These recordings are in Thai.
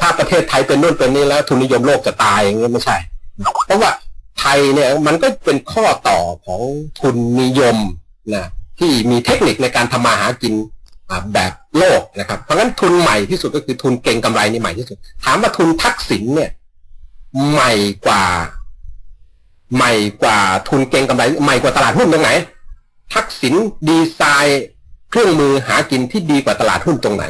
ถ้าประเทศไทยเป็นนู่นเป็นนี่แล้ว ทุนนิยมโลกจะตายอย่างเงี้ยไม่ใช่ เพราะว่าไทยเนี่ยมันก็เป็นข้อต่อของทุนนิยมนะที่มีเทคนิคในการทำมาหากินแบบโลกนะครับ เพราะงั้นทุนใหม่ที่สุดก็คือทุนเก่งกำไรนี่ใหม่ที่สุด ถามว่าทุนทักษิณเนี่ย ใหม่กว่า ใหม่กว่าทุนเก่งกำไร ใหม่กว่าตลาดหุ้นตรงไหน ทักษิณดีไซน์เครื่องมือหากินที่ดีกว่าตลาดหุ้นตรงไหน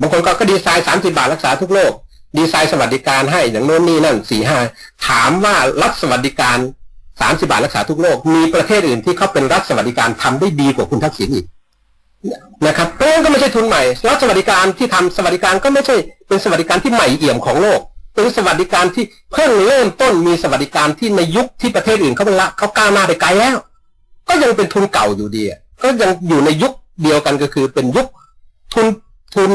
บางคนก็ก็ดีไซน์สามสิบาทรักษาทุกโรคดีไซน์สวัสดิการให้อย่างโน้นนี่นั่นสี่ห้าถามว่ารัฐสวัสดิการสามสิบาทรักษาทุกโรคมีประเทศอื่นที่เขาเป็นรัฐสวัสดิการทำได้ดีกว่าคุณทักษิณอีกนะครับเพราะงั้นก็ไม่ใช่ทุนใหม่รัฐสวัสดิการที่ทำสวัสดิการก็ไม่ใช่เป็นสวัสดิการที่ใหม่เอี่ยมของโลกเป็นสวัสดิการที่เพิ่งเริ่มต้นมีสวัสดิการที่ในยุคที่ประเทศอื่นเขาเป็นละเขาก้าวหน้าไปไกลแล้ว ก็ยังเป็นทุนเก่าอยู่ดีก็ยังอยู่ในยุคเดียวกันก็คือเป็นยุคทุนทุน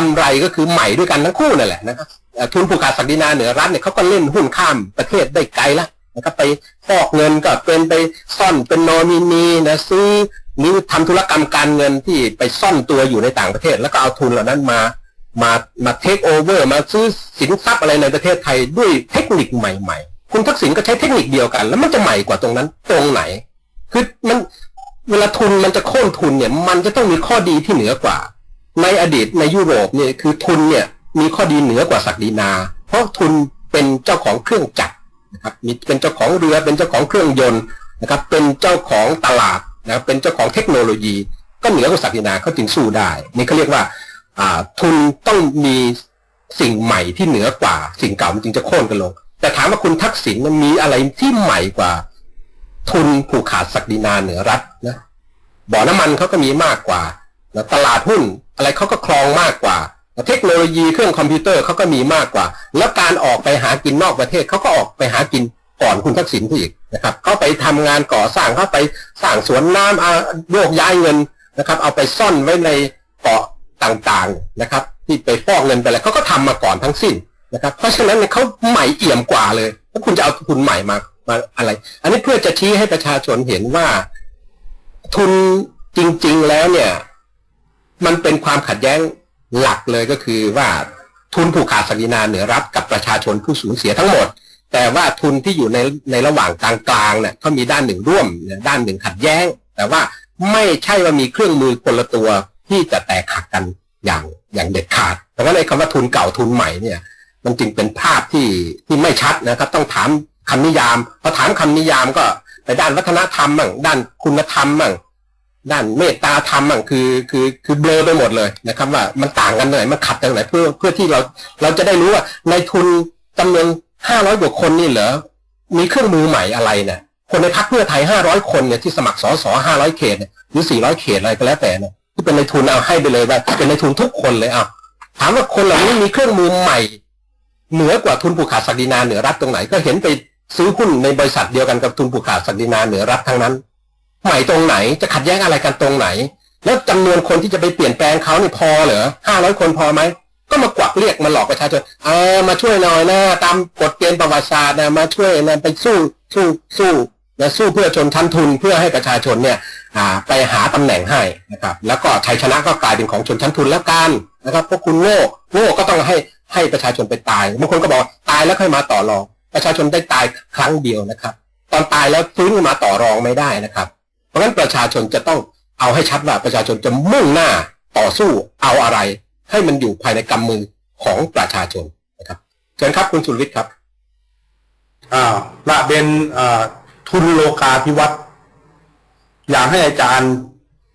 ก่งกำไรก็คือใหม่ด้วยกันทั้งคู่นั่นแหละนะครับทุนผูกขาดศักดินาเหนือรัฐเนี่ยเขาก็เล่นหุ้นข้ามประเทศได้ไกลละนะครับไปฟอกเงินก็เป็นไปซ่อนเป็นนอมินีนะซื้อหรือทำธุรกรรมการเงินที่ไปซ่อนตัวอยู่ในต่างประเทศ แล้วก็เอาทุนเหล่านั้นมามามาเทคโอเวอร์มาซื้อสินทรัพย์อะไรในประเทศไทยด้วยเทคนิคใหม่ ๆ คุณทักษิณก็ใช้เทคนิคเดียวกัน แล้วมันจะใหม่กว่าตรงนั้นตรงไหน คือมันเวลาทุนมันจะโค่นทุนเนี่ย มันจะต้องมีข้อดีที่เหนือกว่า ในอดีตในยุโรปเนี่ยคือทุนเนี่ยมีข้อดีเหนือกว่าศักดินา เพราะทุนเป็นเจ้าของเครื่องจักรนะครับมีเป็นเจ้าของเรือเป็นเจ้าของเครื่องยนต์นะครับเป็นเจ้าของตลาดนะครับเป็นเจ้าของเทคโนโลยี ก็เหนือกว่าศักดินาเขาจึงสู้ได้ นี่เขาเรียกว่าอ่าทุนต้องมีสิ่งใหม่ที่เหนือกว่าสิ่งเก่ามันจึงจะโค่นกันลง แต่ถามว่าคุณทักษิณมันมีอะไรที่ใหม่กว่า ทุนผูกขาดศักดินาเหนือรัฐนะบ่อน้ำมันเขาก็มีมากกว่านะตลาดหุ้น อะไรเขาก็ครองมากกว่า เทคโนโลยีเครื่องคอมพิวเตอร์เขาก็มีมากกว่า แล้วการออกไปหากินนอกประเทศเขาก็ออกไปหากินก่อนคุณทักษิณผู้อีกนะครับเขาไปทำงานก่อสร้างเขาไปสร้างสวนน้ำโยกย้ายเงินนะครับ เอาไปซ่อนไว้ในเกาะต่างๆนะครับ ที่ไปฟอกเงินไปแล้วเขาก็ทำมาก่อนทั้งสิ้นนะครับ เพราะฉะนั้นเนี่ยเขาใหม่เอี่ยมกว่าเลยแล้วคุณจะเอาทุนใหม่มามาอะไร อันนี้เพื่อจะชี้ให้ประชาชนเห็นว่า ทุนจริง ๆ แล้วเนี่ย มันเป็นความขัดแย้งหลักเลยก็คือว่าทุนผูกขาดศักดินาเหนือรัฐกับประชาชนผู้สูญเสียทั้งหมด แต่ว่าทุนที่อยู่ในในระหว่างกลางๆเนี่ยเขามีด้านหนึ่งร่วมด้านหนึ่งขัดแย้ง แต่ว่าไม่ใช่ว่ามีเครื่องมือคนละตัวที่จะแตกหักกันอย่างอย่างเด็ดขาด เพราะฉะนั้นไอ้คำว่าทุนเก่าทุนใหม่เนี่ย มันจึงเป็นภาพที่ที่ไม่ชัดนะครับ ต้องถามคำนิยามพอถามคำนิยามก็ไปด้านวัฒนธรรมบ้างด้านคุณธรรมบ้าง ด้านเมตตาธรรมอะคือคือคือเบลอไปหมดเลยนะครับ ว่ามันต่างกันไหนมันขัดตรงไหนเพื่อเพื่อที่เราเราจะได้รู้ว่าในทุนจำนวนห้าร้อยกว่าคนนี่เหรอมีเครื่องมือใหม่อะไรเนี่ยคนในพักเพื่อไทยห้าร้อยคนเนี่ยที่สมัครสอสอห้าร้อยเขตหรือสี่ร้อยเขตอะไรก็แล้วแต่เนี่ยที่เป็นในทุนเอาให้ไปเลยว่าเป็นในทุนทุกคนเลยอะถามว่าคนเหล่านี้มีเครื่องมือใหม่ เหนือกว่าทุนผูกขาดศักดินาเหนือรัฐตรงไหนก็เห็นไปซื้อหุ้นในบริษัทเดียวกันกับทุนผูกขาดศักดินาเหนือรัฐทั้งนั้น ใหม่ตรงไหนจะขัดแย้งอะไรกันตรงไหน แล้วจำนวนคนที่จะไปเปลี่ยนแปลงเขานี่พอเหรอห้าร้อยคนพอไหมก็มากวักเรียกมาหลอกประชาชนเออมาช่วยหน่อยนะตามกฎเกณฑ์ประวัติศาสตร์นะมาช่วยนะไปสู้สู้สู้นะสู้เพื่อชนชั้นทุนเพื่อให้ประชาชนเนี่ยอ่าไปหาตำแหน่งให้นะครับแล้วก็ชัยชนะก็กลายเป็นของชนชั้นทุนแล้วกันนะครับพวกคุณโง่โง่ก็ต้องให้ให้ประชาชนไปตายบางคนก็บอกตายแล้วค่อยมาต่อรอง ประชาชนได้ตายครั้งเดียวนะครับ ตอนตายแล้วฟื้นมาต่อรองไม่ได้นะครับ เพราะฉะนั้นประชาชนจะต้องเอาให้ชัดว่าประชาชนจะมุ่งหน้าต่อสู้เอาอะไร ให้มันอยู่ภายในกำมือของประชาชนนะครับเชิญครับคุณสุรวิทย์ครับอ่าประเด็นอ่าทุนโลกาภิวัตน์อยากให้อาจารย์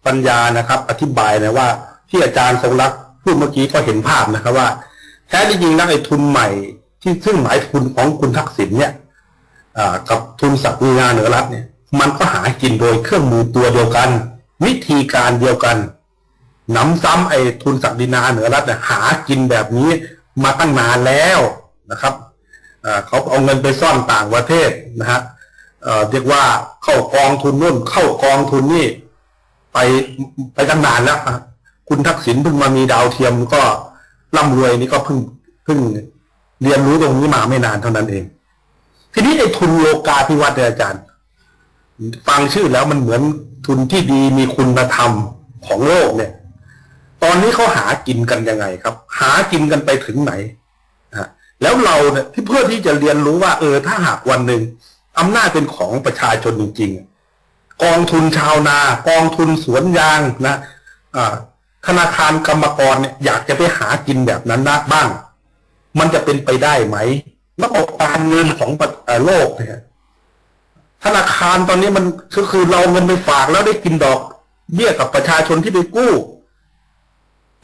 ปัญญานะครับ อธิบายนะว่า ที่อาจารย์ทรงรักพูดเมื่อกี้ก็เห็นภาพนะครับว่า แท้จริงๆแล้วไอ้ทุนใหม่ ที่ซึ่งหมายทุนของคุณทักษิณเนี่ยอ่ากับทุนศักดินาเหนือรัฐเนี่ย มันก็หากินโดยเครื่องมือตัวเดียวกัน วิธีการเดียวกันหนำซ้ำไอ้ทุนศักดินาเหนือรัฐเนี่ยหากินแบบนี้มาตั้งนานแล้วนะครับเขาเอาเงินไปซ่อนต่างประเทศนะฮะเรียกว่าเข้ากองทุนนู่นเข้ากองทุนนี่ ไปไปตั้งนานแล้วคุณทักษิณเพิ่งมามีดาวเทียมก็ร่ำรวยนี่ก็เพิ่งเพิ่งเรียนรู้ตรงนี้มาไม่นานเท่านั้นเอง ทีนี้ไอ้ทุนโลกาภิวัตน์เนี่ยอาจารย์ ฟังชื่อแล้วมันเหมือนทุนที่ดีมีคุณธรรมของโลกเนี่ย ตอนนี้เขาหากินกันยังไงครับ หากินกันไปถึงไหนฮะแล้วเราเนี่ยที่เพื่อที่จะเรียนรู้ว่า เออถ้าหากวันหนึ่งอำนาจเป็นของประชาชนจริง ๆ กองทุนชาวนา กองทุนสวนยางนะอ่าธนาคารกรรมกรเนี่ยอยากจะไปหากินแบบนั้นนะบ้าง มันจะเป็นไปได้ไหมระบบการเงินของประเอ่อโลกเนี่ย ธนาคารตอนนี้มันก็คือเราเงินไปฝากแล้วได้กินดอกเบี้ยกับประชาชนที่ไปกู้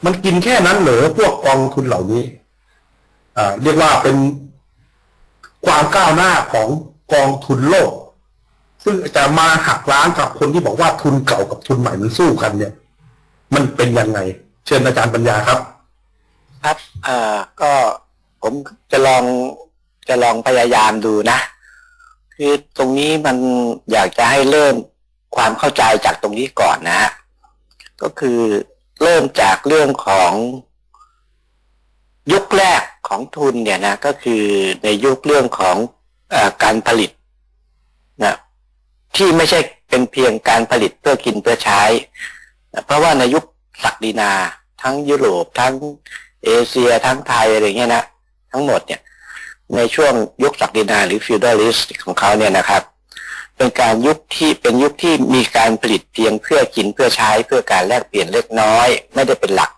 มันกินแค่นั้นเหรอพวกกองทุนเหล่านี้อ่าเรียกว่าเป็นความก้าวหน้าของกองทุนโลก ซึ่งจะมาหักล้างกับคนที่บอกว่าทุนเก่ากับทุนใหม่มันสู้กันเนี่ย มันเป็นยังไง เชิญอาจารย์ปัญญาครับ ครับอ่อก็ผมจะลองจะลองพยายามดูนะ คือตรงนี้มันอยากจะให้เริ่มความเข้าใจจากตรงนี้ก่อนนะ ก็คือเริ่มจากเรื่องของยุคแรกของทุนเนี่ยนะก็คือในยุคเรื่องของอการผลิตนะที่ไม่ใช่เป็นเพียงการผลิตเพื่อกินเพื่อใช้ เพราะว่าในยุคศักดินา ทั้งยุโรปทั้งเอเชีย ทั้งไทยอะไรเงี้ยนะทั้งหมดเนี่ย ในช่วงยุคศักดินาหรือฟิวดอลิสของเขาเนี่ยนะครับ เป็นการยุคที่เป็นยุคที่มีการผลิตเพียงเพื่อกินเพื่อใช้เพื่อการแลกเปลี่ยนเล็กน้อย ไม่ได้เป็นหลัก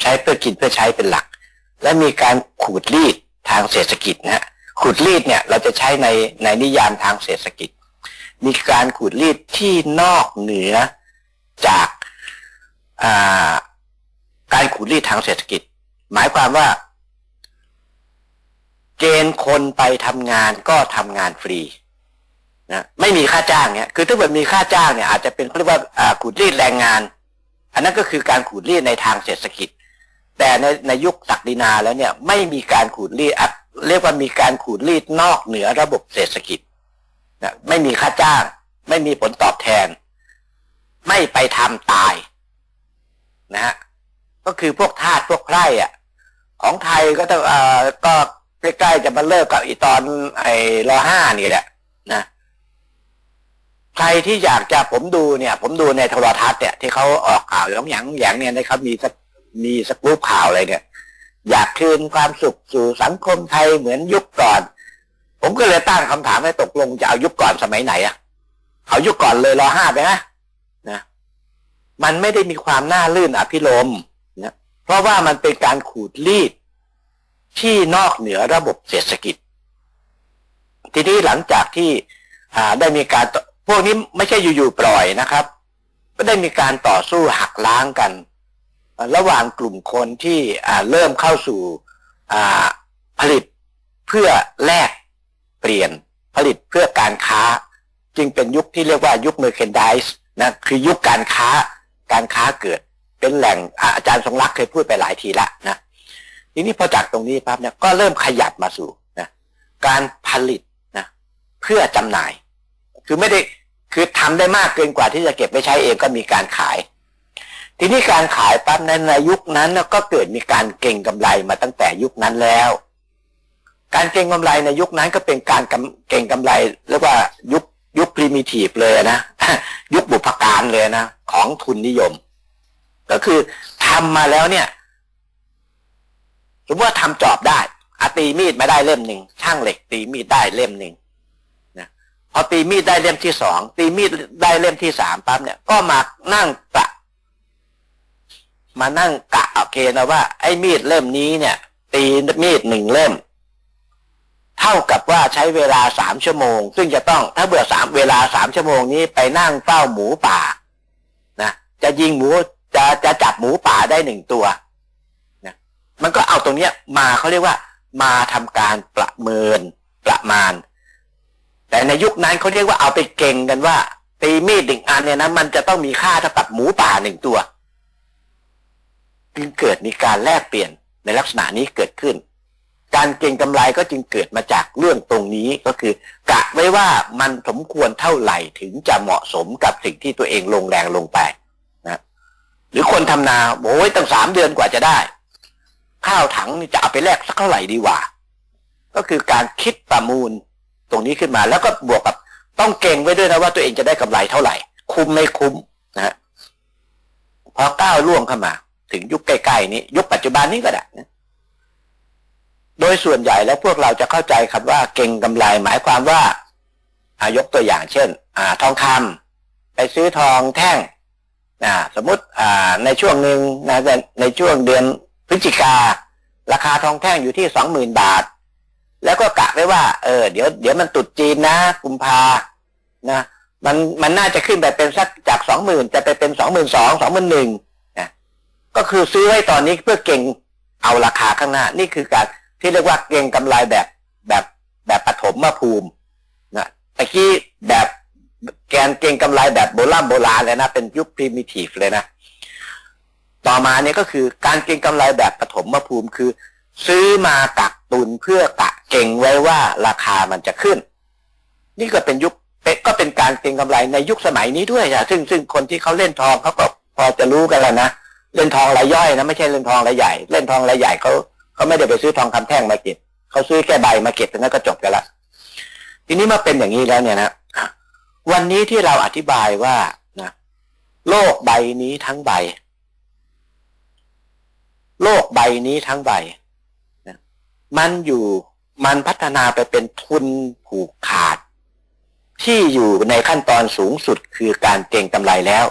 ใช้เพื่อกินเพื่อใช้เป็นหลัก และมีการขูดรีดทางเศรษฐกิจนะฮะขูดรีดเนี่ยเราจะใช้ในในนิยามทางเศรษฐกิจ มีการขูดรีดที่นอกเหนือจากาการขูดรีดทางเศรษฐกิจ หมายความว่า เกณฑ์คนไปทำงานก็ทำงานฟรีนะไม่มีค่าจ้างเนี่ยคือถ้าเกิดมีค่าจ้างเนี่ยอาจจะเป็นเขาเรียกว่าขูดรีดแรงงาน อันนั้นก็คือการขูดรีดในทางเศรษฐกิจ แต่ในในยุคศักดินาแล้วเนี่ยไม่มีการขูดรีดเรียกว่ามีการขูดรีดนอกเหนือระบบเศรษฐกิจนะไม่มีค่าจ้าง ไม่มีผลตอบแทน ไม่ไปทำตายนะฮะก็คือพวกทาสพวกไพร่อะ ของไทยก็ต้องเอ่อก็ ใกล้ๆจะมาเลิกกับอีตอน ไอ้รอห้านี่แหละนะใครที่อยากจะผมดูเนี่ย ผมดูในโทรทัศน์เนี่ยที่เขาออกข่าวอย่างอย่างอย่างเนี่ยนะครับมีมีสกรูปข่าวอะไรเนี่ย อยากคืนความสุขสู่สังคมไทยเหมือนยุคก่อน ผมก็เลยตั้งคำถามให้ตกลงจะเอายุคก่อนสมัยไหนอะเอายุคก่อนเลยรอห้าไปนะนะ มันไม่ได้มีความน่าลื่นอภิรมนะเพราะว่ามันเป็นการขูดรีด ที่นอกเหนือระบบเศรษฐกิจ ทีนี้หลังจากที่ได้มีการพวกนี้ไม่ใช่อยู่ๆปล่อยนะครับ ก็ได้มีการต่อสู้หักล้างกัน ระหว่างกลุ่มคนที่เริ่มเข้าสู่ผลิตเพื่อแลกเปลี่ยนผลิตเพื่อการค้า จึงเป็นยุคที่เรียกว่ายุคเมอร์เคนดิสนะคือยุคการค้าการค้าเกิดเป็นแหล่งอาจารย์ทรงรักษ์เคยพูดไปหลายทีแล้วนะ ทีนี้พอจากตรงนี้ปั๊บเนี่ยก็เริ่มขยับมาสู่นะการผลิตนะเพื่อจำหน่าย คือไม่ได้คือทำได้มากเกินกว่าที่จะเก็บไว้ใช้เองก็มีการขาย ทีนี้การขายปั๊บในในยุคนั้นก็เกิดมีการเก่งกำไรมาตั้งแต่ยุคนั้นแล้ว การเก่งกำไรในยุคนั้นก็เป็นการเก่งกำไรเรียกว่ายุคยุคพรีมิทีฟเลยนะยุคบุพการเลยนะของทุนนิยม ก็คือทำมาแล้วเนี่ย มมติว่าทำจอบได้อาตีมีดมาได้เล่มหนึ่งช่างเหล็ก ตีมีดได้เล่มหนึ่งนะพอตีมีดได้เล่มที่สองตีมีดได้เล่มที่สามปั๊บเนี่ย ก็มานั่งกะ มานั่งกะโอเคนะว่า ไอ้มีดเล่มนี้เนี่ย ตีมีดหนึ่งเล่ม เท่ากับว่าใช้เวลาสามชั่วโมง ซึ่งจะต้องถ้าเบื่อสามเวลาสามชั่วโมงนี้ไปนั่งเฝ้าหมูป่านะจะยิงหมูจะจะจับหมูป่าได้หนึ่งตัว มันก็เอาตรงเนี้ยมาเขาเรียกว่า มาทำการประเมินประมาณ แต่ในยุคนั้นเขาเรียกว่าเอาไปเก่งกันว่าตีมีดหนึ่งอันเนี่ยนะมันจะต้องมีค่าเท่ากับหมูป่าหนึ่งตัว จึงเกิดมีการแลกเปลี่ยนในลักษณะนี้เกิดขึ้น การเก่งกำไรก็จึงเกิดมาจากเรื่องตรงนี้ก็คือกะไว้ว่ามันสมควรเท่าไหร่ถึงจะเหมาะสมกับสิ่งที่ตัวเองลงแรงลงไปนะหรือคนทำนาโอ้ยตั้งสามเดือนกว่าจะได้ ข้าวถังนี่จะเอาไปแลกสักเท่าไหร่ดีวะก็คือการคิดประมูลตรงนี้ขึ้นมาแล้วก็บวกกับต้องเก่งไว้ด้วยนะว่าตัวเองจะได้กำไรเท่าไหร่ คุ้มไม่คุ้มนะฮะพอก้าวล่วงเข้ามา ถึงยุคใกล้ๆนี้ ยุคปัจจุบันนี้ก็ได้นะโดยส่วนใหญ่แล้วพวกเราจะเข้าใจครับว่าเก่งกำไรหมายความว่าอายกตัวอย่างเช่น อ่า ทองคำไปซื้อทองแท่งนะสมมติอ่าในช่วงหนึ่งนะในช่วงเดือน พฤศจิการาคาทองแท่งอยู่ที่สองหมื่นบาท แล้วก็กะไว้ว่า เออเดี๋ยวเดี๋ยวมันตุดจีนนะกุมภานะมันมันน่าจะขึ้นไปเป็นสักจากสองหมื่นจะไปเป็นสองหมื่นสองสองหมื่นหนึ่งนะก็คือซื้อไว้ตอนนี้เพื่อเก่งเอาราคาข้างหน้า นี่คือการที่เรียกว่าเก่งกำไรแบบแบบแบบปฐมมาภูมินะตะกี้แบบแกนเก่งกำไรแบบโบราณโบราณเลยนะ เป็นยุคพรีมิทีฟเลยนะ ต่อมาเนี่ยก็คือการเก่งกำไรแบบปฐมภูมิคือ ซื้อมากักตุนเพื่อกะเก่งไว้ว่าราคามันจะขึ้น นี่ก็เป็นยุคก็เป็นการเก็งกำไรในยุคสมัยนี้ด้วยนะซึ่งซึ่งคนที่เขาเล่นทองเขาก็พอจะรู้กันแล้วนะเล่นทองรายย่อยนะไม่ใช่เล่นทองรายใหญ่ เล่นทองรายใหญ่เขาเขาไม่ได้ไปซื้อทองคำแท่งมาเก็บเขาซื้อแค่ใบมาเก็บแล้วก็จบกันละทีนี้มาเป็นอย่างนี้แล้วเนี่ยนะวันนี้ที่เราอธิบายว่านะโลกใบนี้ทั้งใบ โลกใบนี้ทั้งใบนะมันอยู่มันพัฒนาไปเป็นทุนผูกขาด ที่อยู่ในขั้นตอนสูงสุดคือการเก่งกำไรแล้ว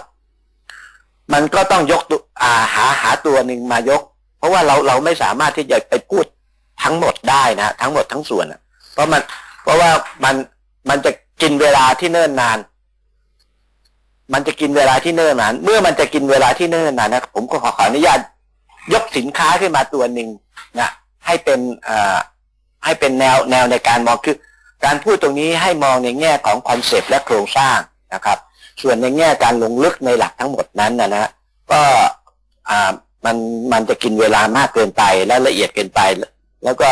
มันก็ต้องยกอาหาหาตัวหนึ่งมายก เพราะว่าเราเราไม่สามารถที่จะไปพูดทั้งหมดได้นะทั้งหมดทั้งส่วนเพราะมันเพราะว่ามันมันจะกินเวลาที่เนิ่นนาน มันจะกินเวลาที่เนิ่นนาน เมื่อมันจะกินเวลาที่เนิ่นนานนะผมก็ขอขออนุญาต ยกสินค้าขึ้นมาตัวหนึ่งนะให้เป็นให้เป็นแนวแนวในการมองคือ การพูดตรงนี้ให้มองในแง่ของคอนเซปต์และโครงสร้างนะครับ ส่วนในแง่การลงลึกในหลักทั้งหมดนั้นนะนะก็มันมันจะกินเวลามากเกินไปและละเอียดเกินไป แล้วก็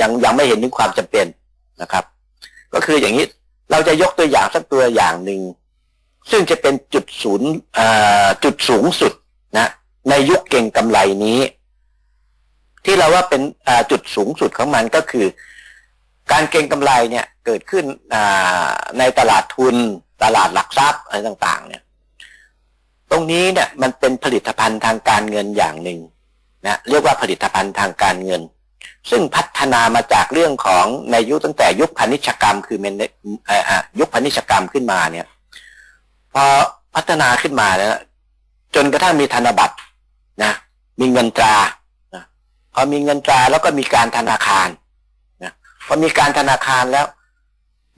ยังยังไม่เห็นถึงความจำเป็นนะครับ ก็คืออย่างนี้เราจะยกตัวอย่างสักตัวอย่างหนึ่งซึ่งจะเป็นจุดศูนย์จุดสูงสุดนะ ในยุคเก่งกำไรนี้ ที่เราว่าเป็นจุดสูงสุดของมันก็คือ การเก็งกำไรเนี่ยเกิดขึ้นในตลาดทุนตลาดหลักทรัพย์อะไรต่าง ๆ เนี่ย ตรงนี้เนี่ยมันเป็นผลิตภัณฑ์ทางการเงินอย่างหนึ่งนะเรียกว่าผลิตภัณฑ์ทางการเงิน ซึ่งพัฒนามาจากเรื่องของในยุคตั้งแต่ยุคพาณิชกรรม คือเมนยุคพาณิชกรรมขึ้นมาเนี่ยพอพัฒนาขึ้นมาแล้วจนกระทั่งมีธนบัตร นะมีเงินตราพอมีเงินตราแล้วก็มีการธนาคารพอมีการธนาคารแล้ว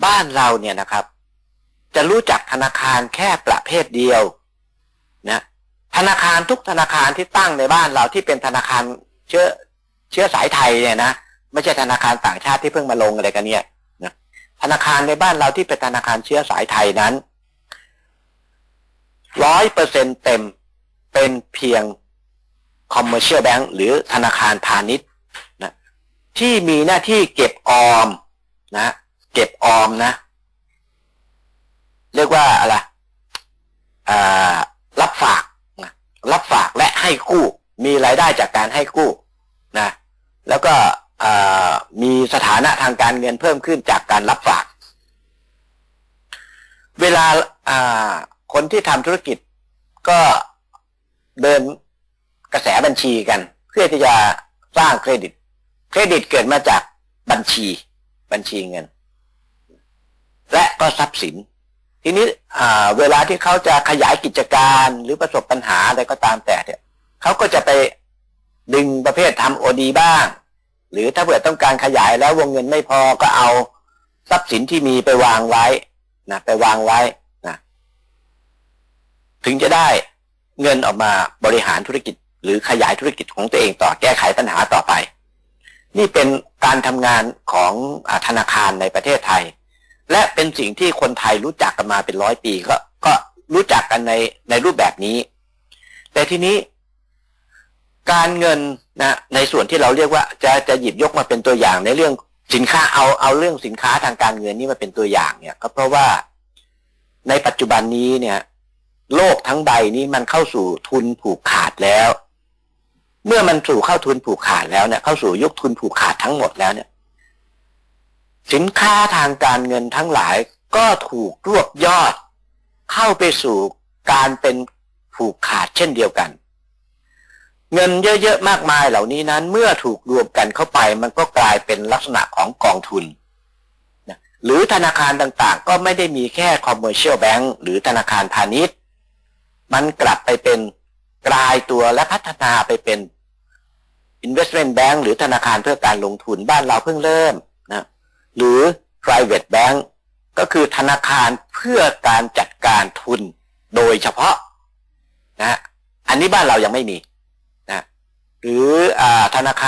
บ้านเราเนี่ยนะครับ จะรู้จักธนาคารแค่ประเภทเดียวนะธนาคารทุกธนาคารที่ตั้งในบ้านเราที่เป็นธนาคารเชื้อเชื้อสายไทยเนี่ยนะไม่ใช่ธนาคารต่างชาติที่เพิ่งมาลงอะไรกันเนี่ยนะธนาคารในบ้านเราที่เป็นธนาคารเชื้อสายไทยนั้นร้อยเปอร์เซ็นเต็มเป็นเพียง commercial bank หรือธนาคารพาณิชย์นะที่มีหน้าที่เก็บออมนะเก็บออมนะ เรียกว่าอะไรรับฝากนะรับฝากและให้กู้ มีรายได้จากการให้กู้นะแล้วก็มีสถานะทางการเงินเพิ่มขึ้นจากการรับฝาก เวลาคนที่ทำธุรกิจก็เดิน กระแสบัญชีกัน เพื่อที่จะสร้างเครดิต เครดิตเกิดมาจากบัญชีบัญชีเงิน และก็ทรัพย์สิน ทีนี้เวลาที่เขาจะขยายกิจการหรือประสบปัญหาอะไรก็ตามแต่เนี่ยเขาก็จะไปดึงประเภททำโอดีบ้าง หรือถ้าเผื่อต้องการขยายแล้ววงเงินไม่พอก็เอาทรัพย์สินที่มีไปวางไว้นะไปวางไว้นะถึงจะได้เงินออกมาบริหารธุรกิจ หรือขยายธุรกิจของตัวเองต่อแก้ไขปัญหาต่อไป นี่เป็นการทำงานของอธนาคารในประเทศไทย และเป็นสิ่งที่คนไทยรู้จักกันมาเป็นร้อยปีก็ก็รู้จักกันในในรูปแบบนี้ แต่ทีนี้การเงินนะในส่วนที่เราเรียกว่าจะจะหยิบยกมาเป็นตัวอย่างในเรื่องสินค้าเอาเอาเรื่องสินค้าทางการเงินนี่มาเป็นตัวอย่างเนี่ยก็เพราะว่าในปัจจุบันนี้เนี่ย โลกทั้งใบนี้มันเข้าสู่ทุนผูกขาดแล้ว เมื่อมันสู่เข้าทุนผูกขาดแล้วเนี่ยเข้าสู่ยุคทุนผูกขาดทั้งหมดแล้วเนี่ย สินค้าทางการเงินทั้งหลายก็ถูกรวบยอด เข้าไปสู่การเป็นผูกขาดเช่นเดียวกัน เงินเยอะๆมากมายเหล่านี้นั้น เมื่อถูกรวมกันเข้าไป มันก็กลายเป็นลักษณะของกองทุนหรือธนาคารต่างๆ ก็ไม่ได้มีแค่ commercial bank หรือธนาคารพาณิชย์ มันกลับไปเป็นกลายตัวและพัฒนาไปเป็น investment bank หรือธนาคารเพื่อการลงทุนบ้านเราเพิ่งเริ่มนะหรือ private bank ก็คือธนาคารเพื่อการจัดการทุนโดยเฉพาะนะอันนี้บ้านเรายังไม่มีนะหรืออาธนาคาร